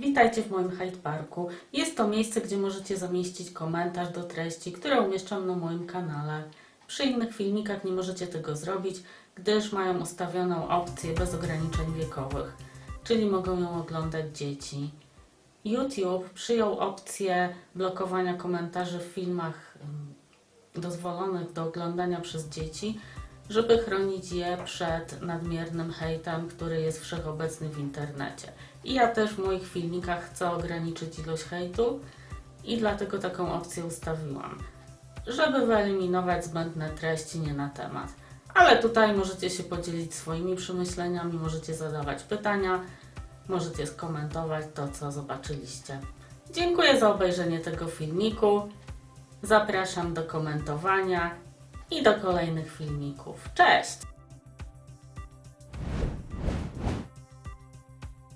Witajcie w moim Hyde Parku. Jest to miejsce, gdzie możecie zamieścić komentarz do treści, które umieszczam na moim kanale. Przy innych filmikach nie możecie tego zrobić, gdyż mają ustawioną opcję bez ograniczeń wiekowych, czyli mogą ją oglądać dzieci. YouTube przyjął opcję blokowania komentarzy w filmach ym, dozwolonych do oglądania przez dzieci, żeby chronić je przed nadmiernym hejtem, który jest wszechobecny w internecie. I ja też w moich filmikach chcę ograniczyć ilość hejtu i dlatego taką opcję ustawiłam, żeby wyeliminować zbędne treści nie na temat. Ale tutaj możecie się podzielić swoimi przemyśleniami, możecie zadawać pytania, możecie skomentować to, co zobaczyliście. Dziękuję za obejrzenie tego filmiku. Zapraszam do komentowania i do kolejnych filmików. Cześć!